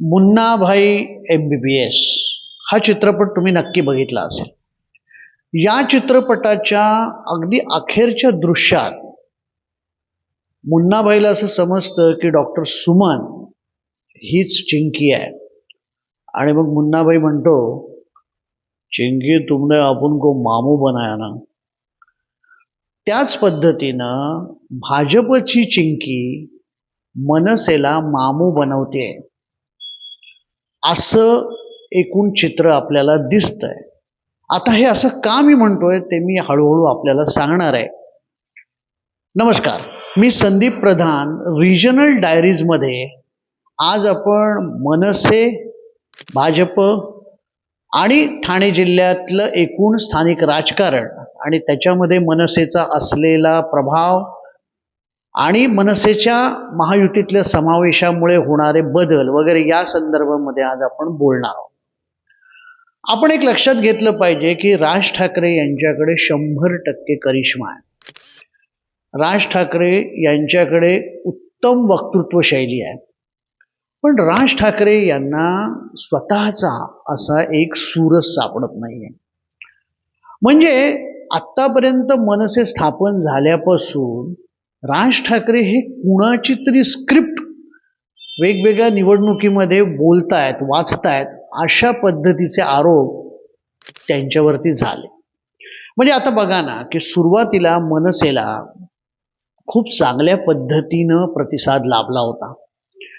Munnabhai M B B S हा चित्रपट तुम्ही नक्की बघितला असेल. या चित्रपटाच्या अगदी अखेरच्या दृश्यात मुन्नाभाईला असं समजतं की डॉक्टर सुमन हीच चिंकी आहे. आणि मग मुन्नाभाई म्हणतो चिंकी तुमने आपण को मामू बनाया ना. त्याच पद्धतीनं भाजपची चिंकी मनसेला मामू बनवते असं एकूण चित्र आपल्याला दिसतंय. आता हे असं का मी म्हणतोय ते मी हळूहळू आपल्याला सांगणार आहे. नमस्कार मी संदीप प्रधान रिजनल डायरीजमध्ये आज आपण मनसे भाजप आणि ठाणे जिल्ह्यातलं एकूण स्थानिक राजकारण आणि त्याच्यामध्ये मनसेचा असलेला प्रभाव आणि मनसेच्या महायुतीतल्या समावेशामुळे होणारे बदल वगैरे या संदर्भामध्ये आज आपण बोलणार आहोत. आपण एक लक्षात घेतलं पाहिजे की राज ठाकरे यांच्याकडे शंभर टक्के करिश्मा आहे. राज ठाकरे यांच्याकडे उत्तम वक्तृत्व शैली आहे. पण राज ठाकरे यांना स्वतःचा असा एक सूरच सापडत नाहीये. म्हणजे आत्तापर्यंत मनसे स्थापन झाल्यापासून राज ठाकरे हे कुणाची तरी स्क्रिप्ट वेगवेगळ्या निवडणुकीमध्ये बोलतायत वाचतायत अशा पद्धतीचे आरोप त्यांच्यावरती झाले. म्हणजे आता बघा ना की सुरुवातीला मनसेला खूप चांगल्या पद्धतीनं प्रतिसाद लाभला होता.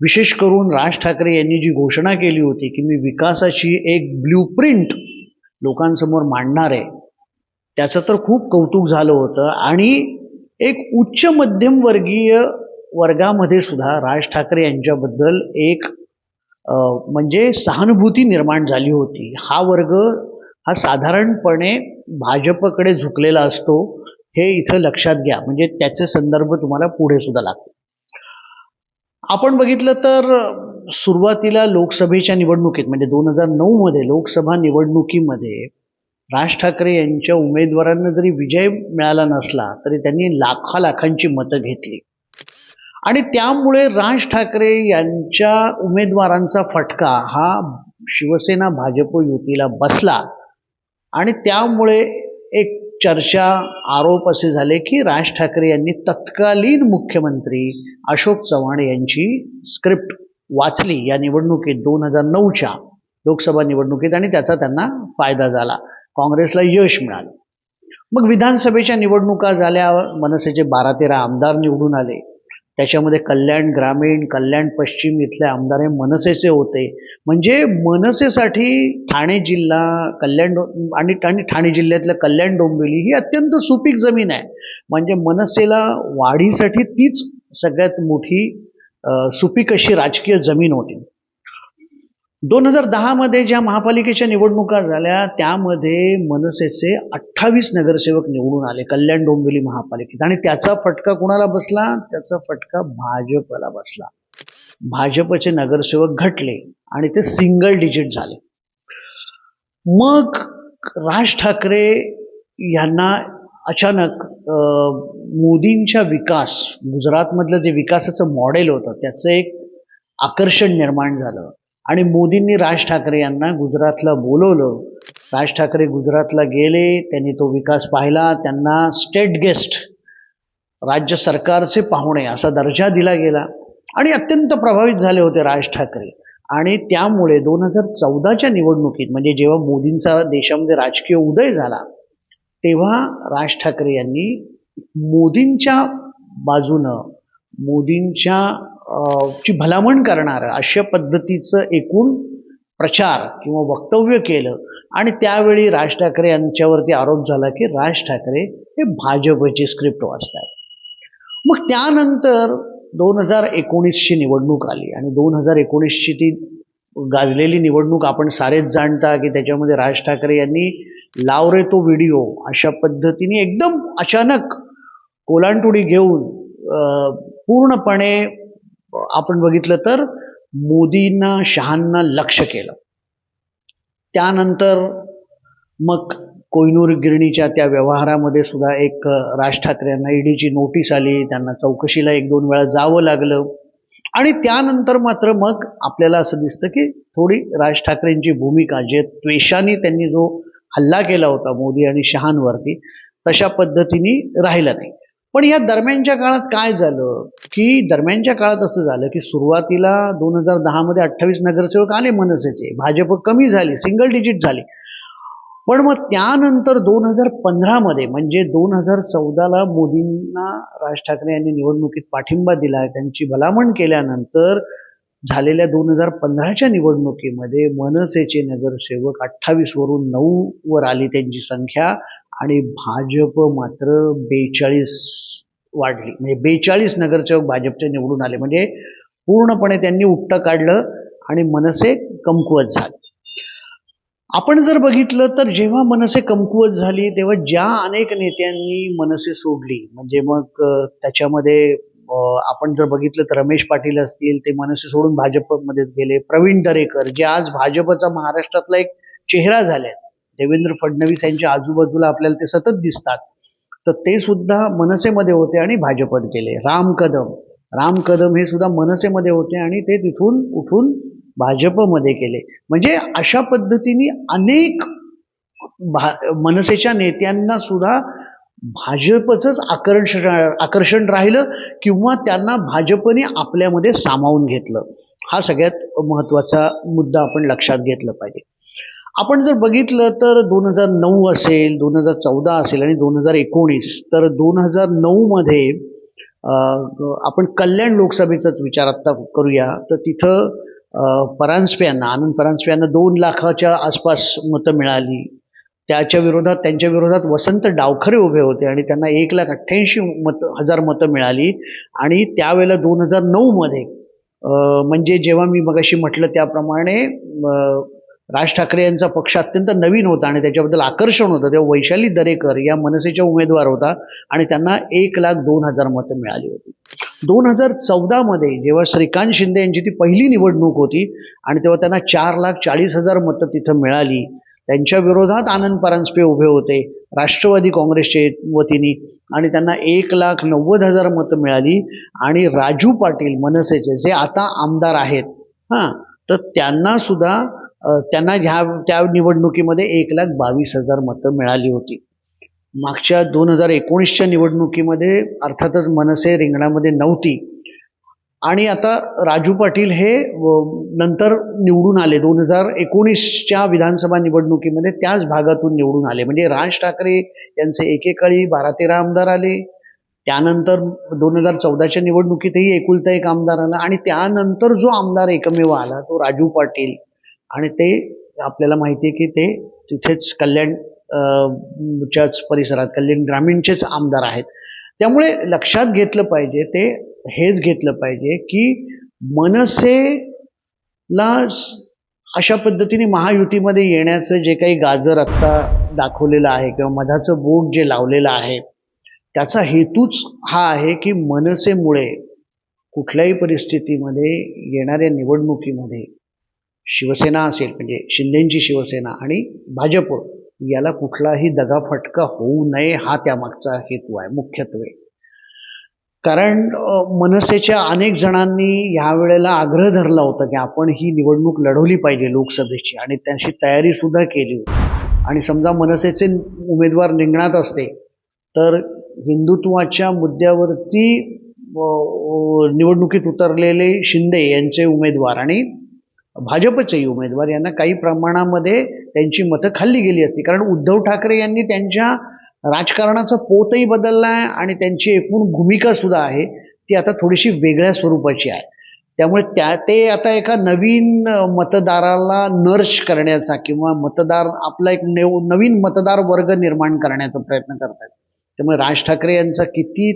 विशेष करून राज ठाकरे यांनी जी घोषणा केली होती की मी विकासाची एक ब्ल्यू प्रिंट लोकांसमोर मांडणार आहे त्याचं तर खूप कौतुक झालं होतं. आणि एक उच्च मध्यम वर्गीय वर्गामध्ये सुद्धा राज ठाकरे यांच्याबद्दल एक म्हणजे सहानुभूती निर्माण झाली होती. हा वर्ग हा साधारणपणे भाजपकडे झुकलेला असतो हे इथं लक्षात घ्या. म्हणजे त्याचे संदर्भ तुम्हाला पुढे सुद्धा लागतो आपण बघितलं तर सुरुवातीला लोकसभेच्या निवडणुकीत म्हणजे दोन हजार नऊ मध्ये लोकसभा निवडणुकीमध्ये राज ठाकरे यांच्या उमेदवारांना जरी विजय मिळाला नसला तरी त्यांनी लाखा लाखांची मतं घेतली. आणि त्यामुळे राज ठाकरे यांच्या उमेदवारांचा फटका हा शिवसेना भाजप युतीला बसला. आणि त्यामुळे एक चर्चा आरोप असे झाले की राज ठाकरे यांनी तत्कालीन मुख्यमंत्री अशोक चव्हाण यांची स्क्रिप्ट वाचली या निवडणुकीत दोन हजार नऊच्या लोकसभा निवडणुकीत आणि त्याचा त्यांना फायदा झाला. काँग्रेसला यश मिळालं. मग विधानसभेच्या निवडणुका झाल्या मनसेचे बारा तेरा आमदार निवडून आले. त्याच्यामध्ये कल्याण ग्रामीण कल्याण पश्चिम इथले आमदार हे मनसेचे होते. म्हणजे मनसेसाठी ठाणे जिल्हा कल्याण आणि आणि ठाणे जिल्ह्यातलं कल्याण डोंबिवली ही अत्यंत सुपीक जमीन आहे. म्हणजे मनसेला वाढीसाठी तीच सगळ्यात मोठी सुपीक अशी राजकीय जमीन होती. दोन हजार दहामध्ये ज्या महापालिकेच्या निवडणुका झाल्या त्यामध्ये मनसेचे अठ्ठावीस नगरसेवक निवडून आले कल्याण डोंबिवली महापालिकेत. आणि त्याचा फटका कुणाला बसला? त्याचा फटका भाजपला बसला. भाजपचे नगरसेवक घटले आणि ते सिंगल डिजिट झाले. मग राज ठाकरे यांना अचानक मोदींच्या विकास गुजरातमधलं जे विकासाचं मॉडेल होतं त्याचं एक आकर्षण निर्माण झालं. आणि मोदींनी राज ठाकरे यांना गुजरातला बोलवलं. राज ठाकरे गुजरातला गेले त्यांनी तो विकास पाहिला त्यांना स्टेट गेस्ट राज्य सरकारचे पाहुणे असा दर्जा दिला गेला. आणि अत्यंत प्रभावित झाले होते राज ठाकरे. आणि त्यामुळे दोन हजार चौदाच्या निवडणुकीत म्हणजे जेव्हा मोदींचा देशामध्ये राजकीय उदय झाला तेव्हा राज ठाकरे यांनी मोदींच्या बाजूनं मोदींच्या ची भलामण करणारं अशा पद्धतीचं एकूण प्रचार किंवा वक्तव्य केलं. आणि त्यावेळी राज ठाकरे यांच्यावरती आरोप झाला की राज ठाकरे हे भाजपची स्क्रिप्ट वाचतात मग त्यानंतर दोन हजार एकोणीसची निवडणूक आली आणि दोन हजार एकोणीसची ती गाजलेली निवडणूक आपण सारेच जाणता की त्याच्यामध्ये राज ठाकरे यांनी लाव रे तो व्हिडिओ अशा पद्धतीने एकदम अचानक कोलांटुडी घेऊन पूर्णपणे आपण बघितलं तर मोदींना शहांना लक्ष केलं. त्यानंतर मग कोहिनूर गिरणीच्या त्या व्यवहारामध्ये सुद्धा एक राज ठाकरे यांना ईडीची नोटीस आली त्यांना चौकशीला एक दोन वेळा जावं लागलं. आणि त्यानंतर मात्र मग आपल्याला असं दिसतं की थोडी राज ठाकरेंची भूमिका जे त्वेषाने त्यांनी जो हल्ला केला होता मोदी आणि शहांवरती तशा पद्धतीने राहिला नाही. पण या दरम्यानच्या काळात काय झालं? की दरम्यानच्या काळात असं झालं की सुरुवातीला दोन हजार दहामध्ये अठ्ठावीस नगरसेवक आले मनसेचे. भाजप कमी झाली सिंगल डिजिट झाली. पण मग त्यानंतर दोन हजार पंधरामध्ये म्हणजे दोन हजार चौदाला मोदींना राज ठाकरे यांनी निवडणुकीत पाठिंबा दिला त्यांची भलामण केल्यानंतर झालेल्या दोन हजार पंधराच्या निवडणुकीमध्ये मनसेचे नगरसेवक अठ्ठावीस वरून नऊ वर आली त्यांची संख्या. आणि भाजप मात्र बेचाळीस वाढली. म्हणजे बेचाळीस नगरसेवक भाजपचे निवडून आले. म्हणजे पूर्णपणे त्यांनी उपटं काढलं आणि मनसे कमकुवत झाले. आपण जर बघितलं तर जेव्हा मनसे कमकुवत झाली तेव्हा ज्या अनेक नेत्यांनी मनसे सोडली म्हणजे मग त्याच्यामध्ये आपण जर बघितलं तर रमेश पाटील असतील ते मनसे सोडून भाजपमध्ये गेले. प्रवीण दरेकर जे आज भाजपचा महाराष्ट्रातला एक चेहरा झाले देवेंद्र फडणवीस यांच्या आजूबाजूला आपल्याला ते सतत दिसतात. तर ते सुद्धा मनसेमध्ये होते आणि भाजपत गेले राम कदम. राम कदम हे सुद्धा मनसेमध्ये होते आणि ते तिथून उठून भाजपमध्ये केले. म्हणजे अशा पद्धतीने अनेक भा मनसेच्या नेत्यांना सुद्धा भाजपचंच आकर्षण आकर्षण राहिलं किंवा त्यांना भाजपने आपल्यामध्ये सामावून घेतलं. हा सगळ्यात महत्त्वाचा मुद्दा आपण लक्षात घेतला पाहिजे. आपण जर बघितलं तर दोन हजार नऊ असेल दोन हजार चौदा असेल आणि दोन हजार एकोणीस तर दोन हजार नऊमध्ये आपण कल्याण लोकसभेचाच विचार आत्ता करूया. तर तिथं परांजपे यांना आनंद परांजपे यांना दोन लाखाच्या आसपास मतं मिळाली. त्याच्या विरोधात त्यांच्या विरोधात वसंत डावखरे उभे होते आणि त्यांना एक लाख अठ्ठ्याऐंशी मत हजार मतं मिळाली. आणि त्यावेळेला दोन हजार नऊमध्ये म्हणजे जेव्हा मी मगाशी म्हटलं त्याप्रमाणे राज ठाकरे यांचा पक्ष अत्यंत नवीन होता आणि त्याच्याबद्दल आकर्षण होतं. तेव्हा वैशाली दरेकर या मनसेच्या उमेदवार होता आणि त्यांना एक लाख दोन हजार मतं मिळाली होती. दोन हजार चौदामध्ये जेव्हा श्रीकांत शिंदे यांची ती पहिली निवडणूक होती आणि तेव्हा त्यांना चार लाख चाळीस हजार मतं तिथं मिळाली त्यांच्या विरोधात आनंद परांजपे उभे होते राष्ट्रवादी काँग्रेसचे वतीने आणि त्यांना एक लाख नव्वद हजार मतं मिळाली आणि राजू पाटील मनसेचे जे आता आमदार आहेत हां तर त्यांना सुद्धा त्यांना ह्या त्या निवडणुकीमध्ये एक लाख बावीस हजार मतं मिळाली होती. मागच्या दोन हजार एकोणीसच्या निवडणुकीमध्ये अर्थातच मनसे रिंगणामध्ये नव्हती. आणि आता राजू पाटील हे नंतर निवडून आले. दोन हजार एकोणीसच्या विधानसभा निवडणुकीमध्ये त्याच भागातून निवडून आले. म्हणजे राज ठाकरे यांचे एकेकाळी बारा तेरा आमदार आले. त्यानंतर दोन हजार चौदाच्या निवडणुकीतही एकुलता एक आमदार आला. आणि त्यानंतर जो आमदार एकमेव आला तो राजू पाटील. आणि ते आपल्याला माहिती आहे की ते तिथेच कल्याण च्याच परिसरात कल्याण ग्रामीणचेच आमदार आहेत. त्यामुळे लक्षात घेतलं पाहिजे ते हेच घेतलं पाहिजे की मनसेला अशा पद्धतीने महायुतीमध्ये येण्याचं जे काही गाजर आत्ता दाखवलेलं आहे किंवा मधाचं बोट जे लावलेलं आहे त्याचा हेतूच हा आहे की मनसेमुळे कुठल्याही परिस्थितीमध्ये येणाऱ्या निवडणुकीमध्ये शिवसेना असेल म्हणजे शिंदेंची शिवसेना आणि भाजप याला कुठलाही दगाफटका होऊ नये हा त्यामागचा हेतू आहे मुख्यत्वे. कारण मनसेच्या अनेक जणांनी ह्यावेळेला आग्रह धरला होता की आपण ही निवडणूक लढवली पाहिजे लोकसभेची आणि त्याची तयारी सुद्धा केली होती. आणि समजा मनसेचे उमेदवार रिंगणात असते तर हिंदुत्वाच्या मुद्द्यावरती निवडणुकीत उतरलेले शिंदे यांचे उमेदवार आणि भाजपचेही उमेदवार यांना काही प्रमाणामध्ये त्यांची मतं खाल्ली गेली असती. कारण उद्धव ठाकरे यांनी त्यांच्या राजकारणाचा पोतही बदलला आहे आणि त्यांची एकूण भूमिका सुद्धा आहे ती आता थोडीशी वेगळ्या स्वरूपाची आहे. त्यामुळे त्या ते आता एका नवीन मतदाराला नर्च करण्याचा किंवा मतदार आपला एक नेव नवीन मतदार वर्ग निर्माण करण्याचा प्रयत्न करतात त्यामुळे राज ठाकरे यांचा किती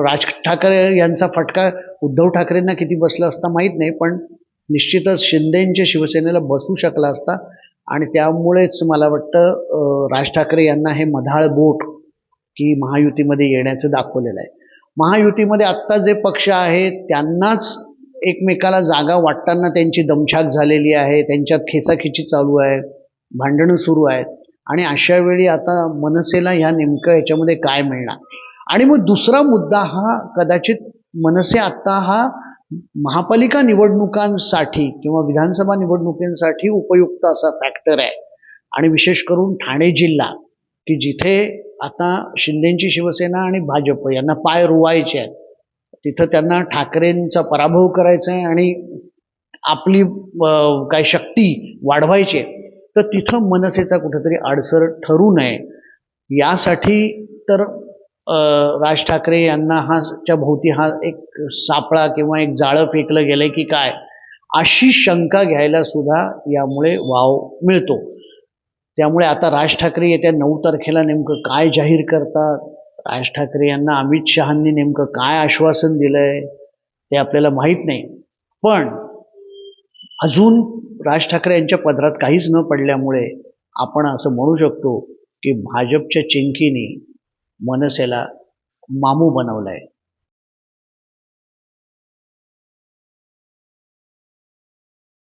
राज ठाकरे यांचा फटका उद्धव ठाकरेंना किती बसला असता माहीत नाही पण निश्चितच शिंदेंच्या शिवसेनेला बसू शकला असता आणि त्यामुळेच मला वाटतं राज ठाकरे यांना हे मधाळ बोट की महायुतीमध्ये येण्याचं दाखवलेलं आहे. महायुतीमध्ये आत्ता जे पक्ष आहेत त्यांनाच एकमेकाला जागा वाटताना त्यांची दमछाक झालेली आहे त्यांच्यात खेचाखेची चालू आहे भांडणं सुरू आहेत. आणि अशा वेळी आता मनसेला ह्या नेमकं याच्यामध्ये काय मिळणार? आणि मग दुसरा मुद्दा हा कदाचित मनसे आत्ता हा महापालिका निवडणुकांसाठी किंवा विधानसभा निवडणुकींसाठी उपयुक्त असा फॅक्टर आहे. आणि विशेष करून ठाणे जिल्हा की जिथे आता शिंदेची शिवसेना आणि भाजप यांना पाय रुवायचे आहेत तिथं त्यांना ठाकरेंचा पराभव करायचा आहे आणि आपली काय शक्ती वाढवायची आहे तर तिथं मनसेचा कुठेतरी अडसर ठरू नये. यासाठी तर राज ठाकरे यांना हा च्या भोवती हा एक सापळा किंवा एक जाळं फेकलं गेलंय की काय अशी शंका घ्यायला सुद्धा यामुळे वाव मिळतो. त्यामुळे आता राज ठाकरे येत्या नऊ तारखेला नेमकं काय जाहीर करतात? राज ठाकरे यांना अमित शहांनी नेमकं काय आश्वासन दिलंय? ते आपल्याला माहीत नाही. पण अजून राज ठाकरे यांच्या पदरात काहीच न पडल्यामुळे आपण असं म्हणू शकतो की भाजपच्या चिंकीने मनसेला मामू बनवलाय.